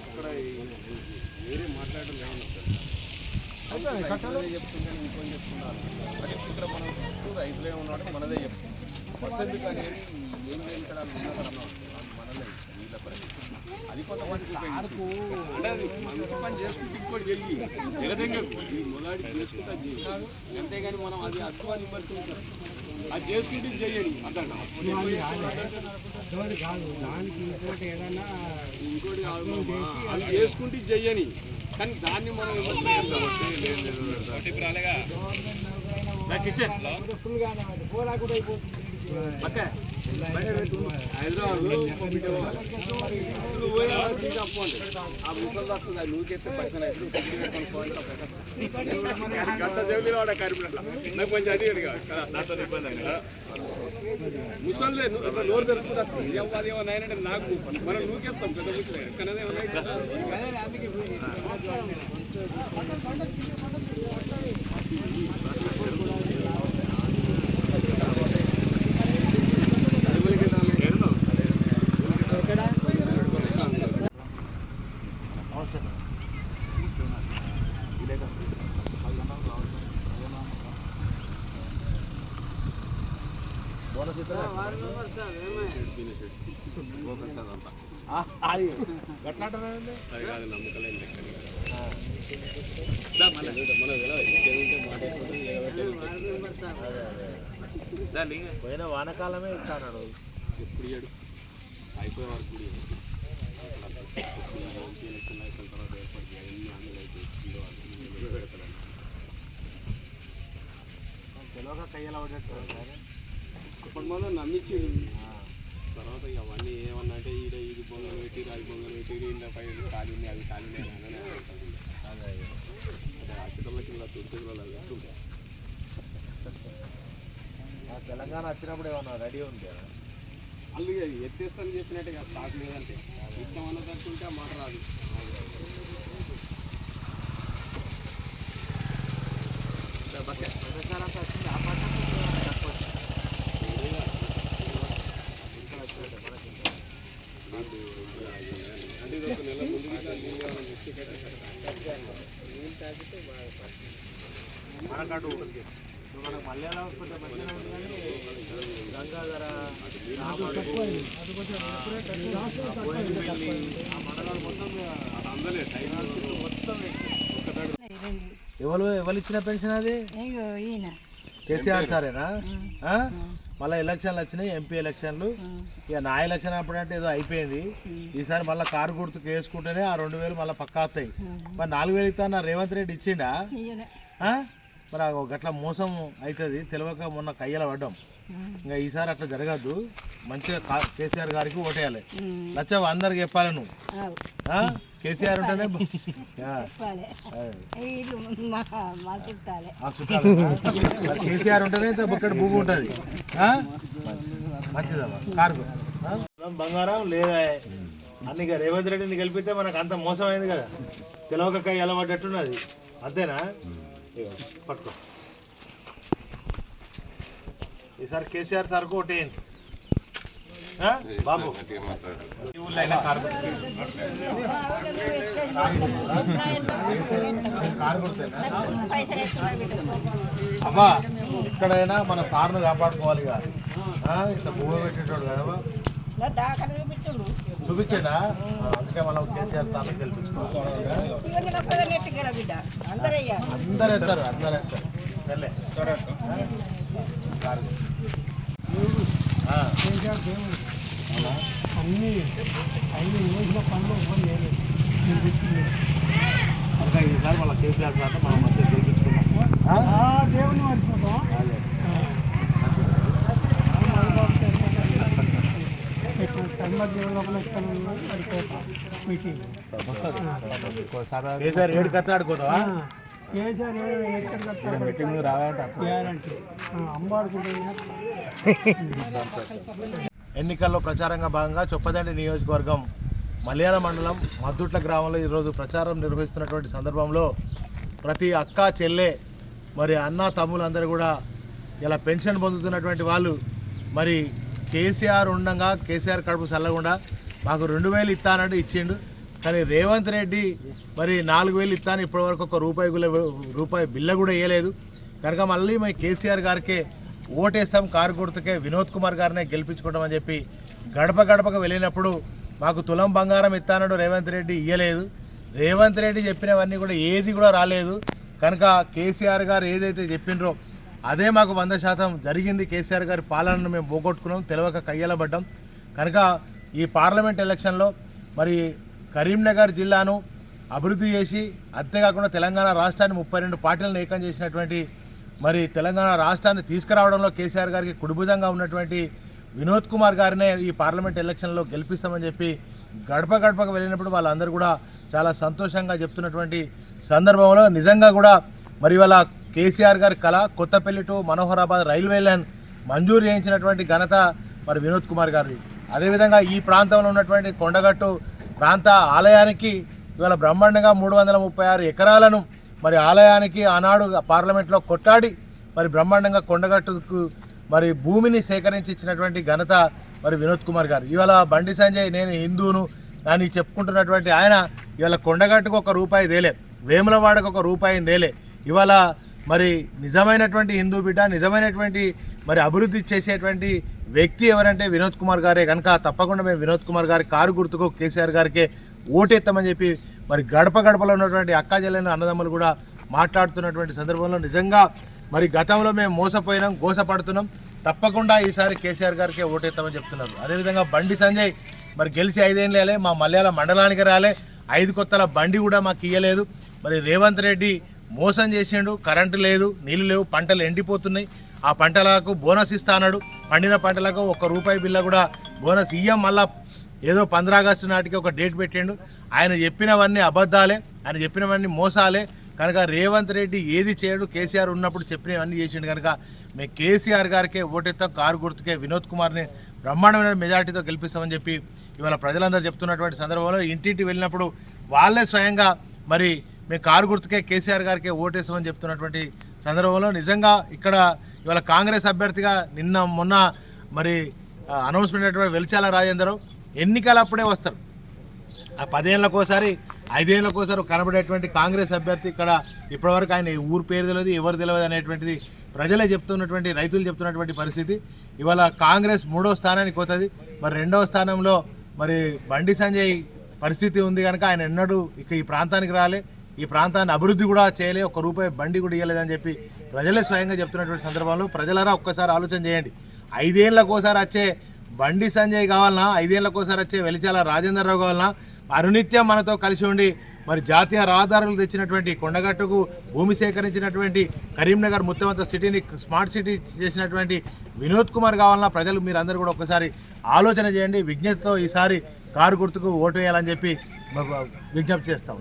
ఇక్కడ వేరే మాట్లాడడం సార్ చెప్తుంది ఇంకొని చెప్తున్నారు ఇక్కడ మనం రైతులే ఉన్నాడు మనదే చెప్తుంది. అనేది ఏం లేని ఉన్నదన్న మనలే. వీళ్ళ పరిస్థితి. అది ఉపయోగిస్తుంది. అంటే అది మంచి పని చేసుకుంటే ఇంకోటి జగదంగకు ఈ మొదటి చేసుకుంటే. అంతేగాని మనం అది బట్టి ఉంటాం అది చేసుకుంటే ఇది చెయ్యని అంటాడు ఇంకోటి ఏదన్నా ఇంకోటి అది చేసుకుంటే చెయ్యని కానీ దాన్ని మనం ఎవరు ఫుల్ గానే ఉంది. కూడా అయిపోతుంది ముసల్లే అట్లా నాకు నోరు తెరుచుకుంటా ఎవరు ఏమన్నా అయినంటే నాకు మనం నూకెత్తాం పెద్ద ముసలే ఎక్కడనే కదా. అది గట్లాంటారా అది కాదు నమ్మకలేని లెక్క అది కాదు. దా మళ్ళా. మనం ఎలా ఇంకేముంటే మాట్లాడుకుంటే ఏమంటే పోయిన వానకాలమే ఇస్తాడు ఎప్పుడు ఇయ్యడు అయిపోయే వరకు కూడా ఇయ్యడు. ఎలక్షన్ అయిపోయిన తర్వాత ఏర్పాటు చేయాలి. హామీలు అయితే ఇచ్చిందో అది నిలబె- తెలియక కయ్యలా పడ్డట్టు అప్పటి మొదలు నమ్మించిండు తర్వాత ఇక అవన్నీ ఏమన్నా అంటే ఈడ ఇది బొంగలు పెట్టి అది బొంగలు పెట్టి ఇంట్లో పై ఖాళీ ఉన్నాయి అవి ఖాళీ ఉన్నాయి అనగానే తుర్తులు తెలంగాణ వచ్చినప్పుడు ఏమన్నా రెడీ ఉంది వాళ్ళు ఇక ఎత్తేస్తాను చెప్పినట్టే ఇక స్టాక్ లేదంటే. ఇష్టం అన్నదనుకుంటే మాట రాదు. తెలంగాణతో వచ్చింది ఆ పంట తక్కువ ఇంకా వచ్చినట్టు మనకి ఇంకా. అంటే ఇది ఒక నెల ముందు ఇట్లా నీళ్ళు కావాలి మిస్టేక్ అయితే మనకాడు ఇప్పుడు మనకు మలయాళం హాస్పిటల్ మంచిగా ఉంది కానీ గంగాధర రామడుగు, ఆ బోయినపల్లి, ఆ మండలాలు మొత్తం అందలే. టైం మొత్తం ఒక్కదాడు. ఎవరు ఎవరు ఇచ్చిన పెన్షన్ అది? ఈయన. కేసీఆర్ సారేనా? మళ్ళీ ఎలక్షన్లు వచ్చినాయి ఎంపీ ఎలక్షన్లు. ఇక నా ఎలక్షన్ అప్పుడంటే ఏదో అయిపోయింది. ఈసారి మళ్ళీ కారు గుర్తుకు వేసుకుంటేనే ఆ రెండు వేలు మళ్ళీ పక్కా వస్తాయి. మరి నాలుగు వేలు ఇస్తా రేవంత్ రెడ్డి ఇచ్చిండా? మరి ఆ గట్ల మోసం అవుతుంది తెలియక మొన్న కయ్యల పడ్డాం. ఇంకా ఈసారి అట్లా జరగద్దు. మంచిగా కేసీఆర్ గారికి ఓటేయాలి. లచ్చవ్ అందరికి చెప్పాలి నువ్వు? కేసీఆర్ ఉంటేనే కేసీఆర్ ఉంటేనే బుక్కడ భూమి ఉంటుంది. మంచిదమ్మా. కారు బంగారం లేదా అన్ని ఇక రేవంత్ రెడ్డిని గెలిపితే మనకు అంత మోసం అయింది కదా. తెలవక ఎలా పడ్డట్టున్నది. అంతేనా? పట్టుకో. ఈసారి కేసీఆర్ సార్ ఓటేయండి. బాబు. అబ్బా ఎక్కడైనా మన సార్ను కాపాడుకోవాలి ఇక ఇట్లా భూమి పెట్టేటోడు కదా చూపించుడు. అందుకే మనం కేసీఆర్ సార్ని గెలిపించుకోవాలి అందరూ ఎత్తారు అందరు ఎత్తారు సర్లే అన్ని అన్ని వేసిన పనులు. అందుకే ఈసారి మళ్ళీ కేసీఆర్ సార్ని మనం మంచిగా గెలిపించుకున్నాం దేవుని మర్చిపోతాం కేసీఆర్ ఏడు కత్తి ఆడుకోతావా కేసీఆర్ ఎక్కడ మీటింగ్ గ్యారంటీ. అమ్మాడుకుంటే ఎన్నికల్లో ప్రచారంగా భాగంగా చొప్పదండి నియోజకవర్గం మలయాళ మండలం మద్దుట్ల గ్రామంలో ఈరోజు ప్రచారం నిర్వహిస్తున్నటువంటి సందర్భంలో ప్రతి అక్క చెల్లె మరి అన్న తమ్ములందరూ కూడా ఇలా పెన్షన్ పొందుతున్నటువంటి వాళ్ళు మరి కేసీఆర్ ఉండగా కేసీఆర్ కడుపు చల్లకుండా మాకు రెండు వేలు ఇస్తానంటే ఇచ్చిండు. కానీ రేవంత్ రెడ్డి మరి నాలుగు వేలు ఇస్తాను ఇప్పటివరకు ఒక రూపాయి గుల రూపాయి బిల్ల కూడా వేయలేదు కనుక మళ్ళీ మేము కేసీఆర్ గారికే ఓటేస్తాం కారు గుర్తుకే వినోద్ కుమార్ గారినే గెలిపించుకుంటాం అని చెప్పి గడప గడపకు వెళ్ళినప్పుడు మాకు తులం బంగారం ఇస్తానడు రేవంత్ రెడ్డి ఇయ్యలేదు. రేవంత్ రెడ్డి చెప్పినవన్నీ కూడా ఏది కూడా రాలేదు. కనుక కేసీఆర్ గారు ఏదైతే చెప్పినరో అదే మాకు వంద శాతం జరిగింది. కేసీఆర్ గారి పాలనను మేము పోగొట్టుకున్నాం తెలియక కయ్యలబడ్డాం. కనుక ఈ పార్లమెంట్ ఎలక్షన్లో మరి కరీంనగర్ జిల్లాను అభివృద్ధి చేసి అంతేకాకుండా తెలంగాణ రాష్ట్రాన్ని ముప్పై రెండు పార్టీలను ఏకం చేసినటువంటి మరి తెలంగాణ రాష్ట్రాన్ని తీసుకురావడంలో కేసీఆర్ గారికి కుడిభుజంగా ఉన్నటువంటి వినోద్ కుమార్ గారినే ఈ పార్లమెంట్ ఎలక్షన్లో గెలిపిస్తామని చెప్పి గడప గడపకు వెళ్ళినప్పుడు వాళ్ళందరూ కూడా చాలా సంతోషంగా చెప్తున్నటువంటి సందర్భంలో నిజంగా కూడా మరి వాళ్ళ కేసీఆర్ గారి కళ Kothapalli to Manoharabad railway line మంజూరు చేయించినటువంటి ఘనత మరి వినోద్ కుమార్ గారి అదేవిధంగా ఈ ప్రాంతంలో ఉన్నటువంటి కొండగట్టు ప్రాంత ఆలయానికి ఇవాళ బ్రహ్మాండంగా మూడు వందల ముప్పై ఆరు ఎకరాలను మరి ఆలయానికి ఆనాడు పార్లమెంట్లో కొట్టాడి మరి బ్రహ్మాండంగా కొండగట్టుకు మరి భూమిని సేకరించి ఇచ్చినటువంటి ఘనత మరి వినోద్ కుమార్ గారు ఇవాళ బండి సంజయ్ నేను హిందూను అని చెప్పుకుంటున్నటువంటి ఆయన ఇవాళ కొండగట్టుకు ఒక రూపాయి దేలే వేములవాడకు ఒక రూపాయి దేలే ఇవాళ మరి నిజమైనటువంటి హిందూ బిడ్డ నిజమైనటువంటి మరి అభివృద్ధి చేసేటువంటి వ్యక్తి ఎవరంటే వినోద్ కుమార్ గారే. కనుక తప్పకుండా మేము వినోద్ కుమార్ గారి కారు గుర్తుకు కేసీఆర్ గారికే ఓటెత్తామని చెప్పి మరి గడప గడపలో ఉన్నటువంటి అక్కా అన్నదమ్ములు కూడా మాట్లాడుతున్నటువంటి సందర్భంలో నిజంగా మరి గతంలో మేము మోసపోయినాం గోసపడుతున్నాం. తప్పకుండా ఈసారి కేసీఆర్ గారికే ఓటెత్తామని చెప్తున్నారు. అదేవిధంగా బండి సంజయ్ మరి గెలిచి ఐదేళ్ళు రాలే మా మలయాళ మండలానికి రాలే. ఐదు కొత్తల బండి కూడా మాకు ఇయ్యలేదు. మరి రేవంత్ రెడ్డి మోసం చేసిండు కరెంటు లేదు నీళ్ళు లేవు పంటలు ఎండిపోతున్నాయి. ఆ పంటలకు బోనస్ ఇస్తానడు పండిన పంటలకు ఒక రూపాయి బిల్ల కూడా బోనస్ ఇయ్యం. మళ్ళా ఏదో పంద్రాగస్టు నాటికి ఒక డేట్ పెట్టిండు. ఆయన చెప్పినవన్నీ అబద్ధాలే ఆయన చెప్పినవన్నీ మోసాలే. కనుక రేవంత్ రెడ్డి ఏది చేయడు? కేసీఆర్ ఉన్నప్పుడు చెప్పినవన్నీ చేసిండు కనుక మేము కేసీఆర్ గారికే ఓటెత్తాం కారు గుర్తుకే వినోద్ కుమార్ని బ్రహ్మాండమైన మెజార్టీతో గెలిపిస్తామని చెప్పి ఇవాళ ప్రజలందరూ చెప్తున్నటువంటి సందర్భంలో ఇంటింటి వెళ్ళినప్పుడు వాళ్ళే స్వయంగా మరి మేము కారు గుర్తుకే కేసీఆర్ గారికే ఓటేసామని చెప్తున్నటువంటి సందర్భంలో నిజంగా ఇక్కడ ఇవాళ కాంగ్రెస్ అభ్యర్థిగా నిన్న మొన్న మరి అనౌన్స్మెంట్ అయినటువంటి వెలిచాల ఎన్నికల ఎన్నికలప్పుడే వస్తారు. ఆ పదేళ్ళకోసారి ఐదేళ్ళకోసారి కనబడేటువంటి కాంగ్రెస్ అభ్యర్థి ఇక్కడ ఇప్పటివరకు ఆయన ఊరు పేరు తెలియదు ఎవరు తెలియదు అనేటువంటిది ప్రజలే చెప్తున్నటువంటి రైతులు చెప్తున్నటువంటి పరిస్థితి. ఇవాళ కాంగ్రెస్ మూడో స్థానానికి పోతుంది. మరి రెండవ స్థానంలో మరి బండి సంజయ్ పరిస్థితి ఉంది కనుక ఆయన ఎన్నడూ ఇక ఈ ప్రాంతానికి రాలే. ఈ ప్రాంతాన్ని అభివృద్ధి కూడా చేయలే ఒక రూపాయి బండి కూడా ఇవ్వలేదని చెప్పి ప్రజలే స్వయంగా చెప్తున్నటువంటి సందర్భంలో ప్రజలరా ఒక్కసారి ఆలోచన చేయండి. ఐదేళ్ళకోసారి వచ్చే బండి సంజయ్ కావాలన్నా ఐదేళ్ళకోసారి వచ్చే వెలిచాల రాజేందర్ రావు కావాలన్నా అనునిత్యం మనతో కలిసి ఉండి మరి జాతీయ రహదారులు తెచ్చినటువంటి కొండగట్టుకు భూమి సేకరించినటువంటి కరీంనగర్ మొత్తం సిటీని స్మార్ట్ సిటీ చేసినటువంటి వినోద్ కుమార్ కావాలన్నా ప్రజలు మీరందరూ కూడా ఒకసారి ఆలోచన చేయండి. విజ్ఞతతో ఈసారి కారు గుర్తుకు ఓటు వేయాలని చెప్పి విజ్ఞప్తి చేస్తా